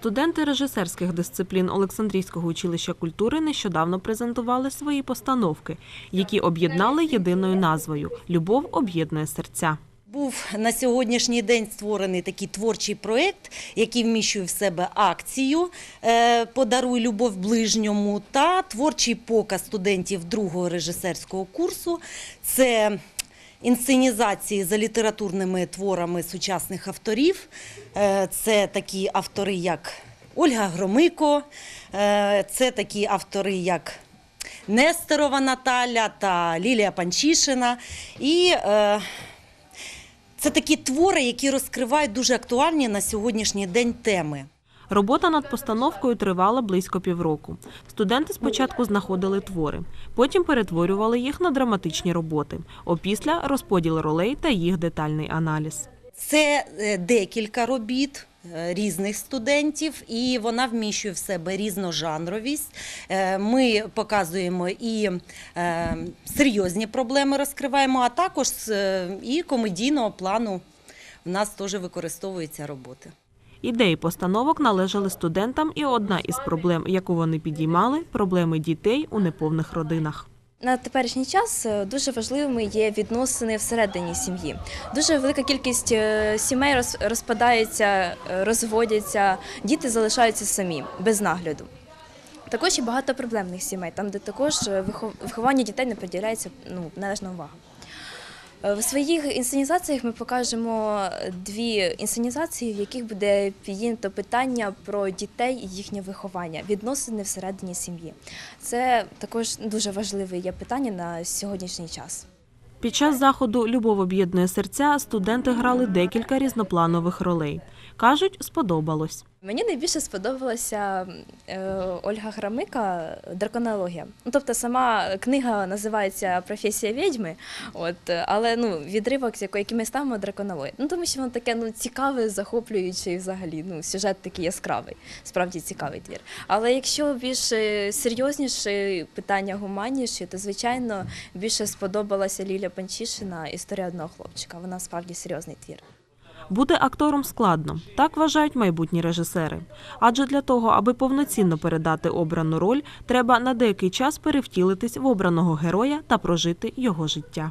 Студенти режисерських дисциплін Олександрійського училища культури нещодавно презентували свої постановки, які об'єднали єдиною назвою Любов об'єднує серця. Був на сьогоднішній день створений такий творчий проєкт, який вміщує в себе акцію е, Подаруй любов ближньому та творчий показ студентів другого режисерського курсу. Це інсценізації за літературними творами сучасних авторів. Е, Це такі автори, як Ольга Громико, е, це такі автори, як Нестерова Наталя та Лілія Панчишина. І е, це такі твори, які розкривають дуже актуальні на сьогоднішній день теми. Робота над постановкою тривала близько півроку. Студенти спочатку знаходили твори, потім перетворювали їх на драматичні роботи. Опісля розподіл ролей та їх детальний аналіз. Це е, декілька робіт е, різних студентів, і вона вміщує в себе різножанровість. Е, Ми показуємо і серйозні проблеми розкриваємо, а також і комедійного плану в нас теж використовуються роботи. Ідеї постановок належали студентам, і одна із проблем, яку вони підіймали проблеми дітей у неповних родинах. На теперішній час е, дуже важливими є відносини всередині сім'ї. Дуже велика кількість е, сімей роз- розпадаються, е, розводяться, діти залишаються самі без нагляду. Також і багато проблемних сімей, там, де також виховання дітей не приділяється ну, належна увага. Е, В своїх інсценізаціях ми покажемо дві інсценізації, в яких буде піднято питання про дітей і їхнє виховання, відносини всередині сім'ї. Це також дуже важливе є питання на сьогоднішній час. Під час заходу Любов об'єднує серця студенти грали декілька різнопланових ролей. Кажуть, сподобалось. Мені найбільше сподобалася е, Ольга Грамика Драконологія. Ну, тобто сама книга називається Професія відьми, от, але ну, відривок, з якої- ми ставимо драконологія. Ну, тому що воно таке ну, цікаве, захоплююче взагалі ну, сюжет такий яскравий, справді цікавий твір. Але якщо більш е, серйозніші питання гуманніші, то звичайно більше сподобалася Лілія Панчишина історія одного хлопчика. Вона справді серйозний твір. Бути актором складно, так вважають майбутні режисери. Адже для того, аби повноцінно передати обрану роль, треба на деякий час перевтілитись в обраного героя та прожити його життя.